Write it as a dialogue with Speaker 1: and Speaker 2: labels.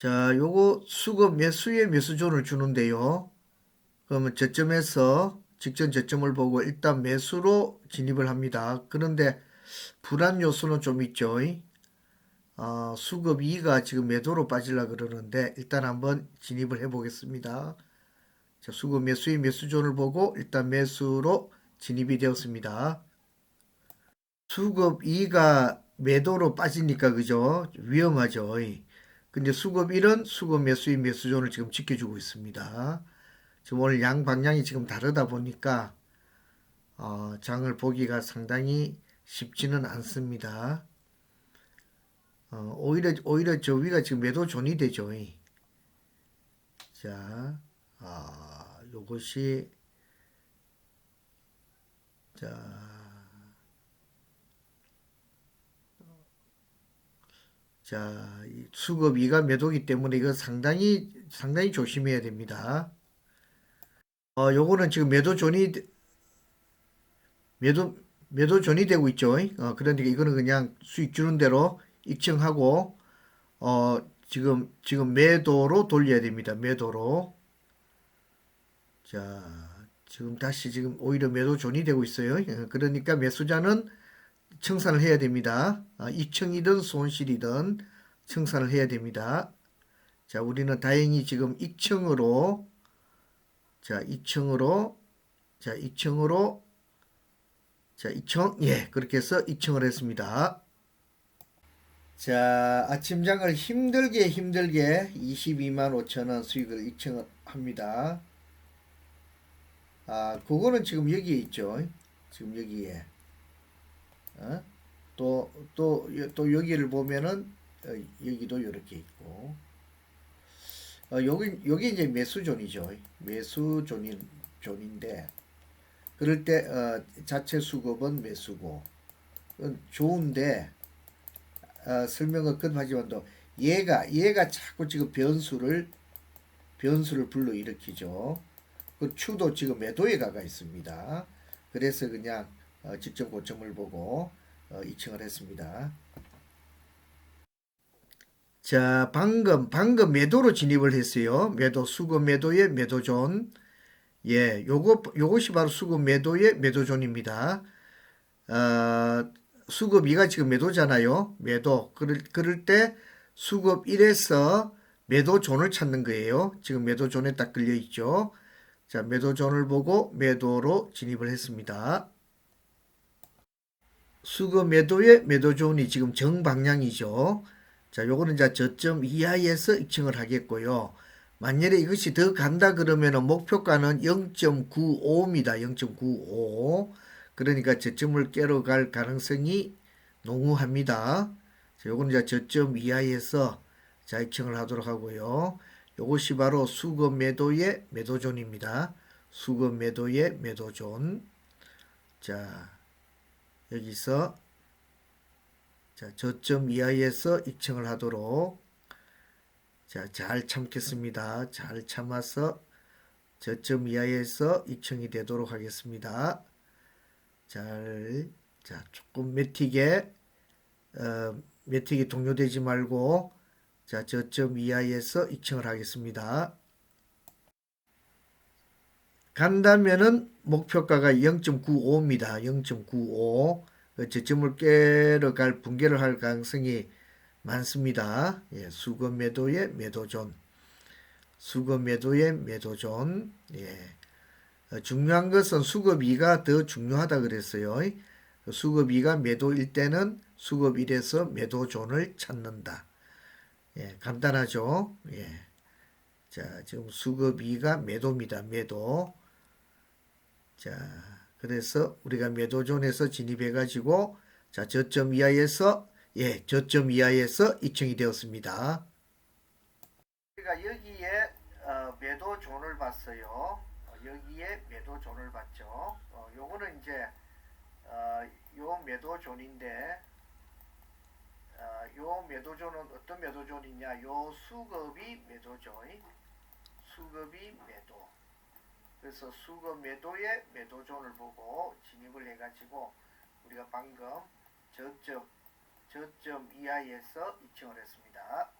Speaker 1: 자, 요거 수급 매수의 매수존을 주는데요. 그러면 저점에서 직전 저점을 보고 일단 매수로 진입을 합니다. 그런데 불안 요소는 좀 있죠. 어, 수급 2가 지금 매도로 빠지려 그러는데 일단 한번 진입을 해 보겠습니다. 자, 수급 매수의 매수존을 보고 일단 매수로 진입이 되었습니다. 수급 2가 매도로 빠지니까 그죠? 위험하죠. 근데 수급 1은 수급 매수의 매수존을 지금 지켜주고 있습니다. 지금 오늘 양 방향이 지금 다르다 보니까 어, 장을 보기가 상당히 쉽지는 않습니다. 어, 오히려 오히려 저 위가 지금 매도 존이 되죠. 자, 아, 요것이 자. 자, 이 수급 2가 매도기 때문에 이거 상당히 상당히 조심해야 됩니다. 어, 요거는 지금 매도 존이 매도 매도 존이 되고 있죠. 어, 그러니까 이거는 그냥 수익 주는 대로 입증하고 어, 지금 지금 매도로 돌려야 됩니다. 매도로. 자, 지금 다시 지금 오히려 매도 존이 되고 있어요. 어, 그러니까 매수자는 청산을 해야 됩니다. 아, 이청이든 손실이든 청산을 해야 됩니다. 자, 우리는 다행히 지금 2층으로 자, 2층으로 자, 2층으로 자, 2층 예, 그렇게 해서 2층을 했습니다. 자, 아침장을 힘들게 힘들게 22만 5천 원 수익을 2층을 합니다. 아, 그거는 지금 여기에 있죠. 지금 여기에. 어? 또, 또, 또 여기를 보면은 어, 여기도 이렇게 있고 어, 여기 여기 이제 매수존이죠. 매수존인 존인데 그럴 때 어, 자체 수급은 매수고 좋은데 어, 설명을 끝하지만도 얘가 얘가 자꾸 지금 변수를 변수를 불러 일으키죠. 그 추도 지금 매도에 가가 있습니다. 그래서 그냥 어, 직전 고점을 보고 어, 2층을 했습니다. 자, 방금 방금 매도로 진입을 했어요. 매도 수급 매도의 매도존. 예, 요거 요것이 바로 수급 매도의 매도존입니다. 어, 수급 2가 지금 매도잖아요. 매도. 그럴 그럴 때 수급 1에서 매도존을 찾는 거예요. 지금 매도존에 딱 걸려 있죠. 자, 매도존을 보고 매도로 진입을 했습니다. 수급 매도의 매도 존이 지금 정방향이죠. 자, 요거는 이제 저점 이하에서 입증을 하겠고요. 만약에 이것이 더 간다 그러면은 목표가는 0.95입니다. 0.95. 그러니까 저점을 깨러 갈 가능성이 농후합니다. 자, 요거는 이제 저점 이하에서 자, 입증을 하도록 하고요. 요것이 바로 수급 매도의 매도존입니다. 수급 매도의 매도존. 자, 여기서 자, 저점 이하에서 입증을 하도록 자, 잘 참겠습니다. 잘 참아서 저점 이하에서 입증이 되도록 하겠습니다. 잘, 자, 조금 매틱에, 어, 매틱이 동요되지 말고, 자, 저점 이하에서 입증을 하겠습니다. 간다면은 목표가가 0.95입니다. 0.95. 그 저점을 깨러 갈 붕괴를 할 가능성이 많습니다. 예, 수급 매도의 매도존. 수급 매도의 매도존. 예. 어, 중요한 것은 수급 2가 더 중요하다 그랬어요. 수급 2가 매도일 때는 수급 1에서 매도존을 찾는다. 예, 간단하죠. 예. 자, 지금 수급 2가 매도입니다. 매도. 자, 그래서 우리가 매도존에서 진입해 가지고 자, 저점 이하에서 예, 저점 이하에서 2층이 되었습니다. 우리가 여기에 어, 매도존을 봤어요. 어, 여기에 매도존을 봤죠. 어, 요거는 이제 어, 요 매도존인데 어, 요 매도존은 어떤 매도존이냐? 요 수급이 매도죠. 수급이 매도. 그래서 수급 매도의 매도존을 보고 진입을 해가지고 우리가 방금 저점 저점 이하에서 입증을 했습니다.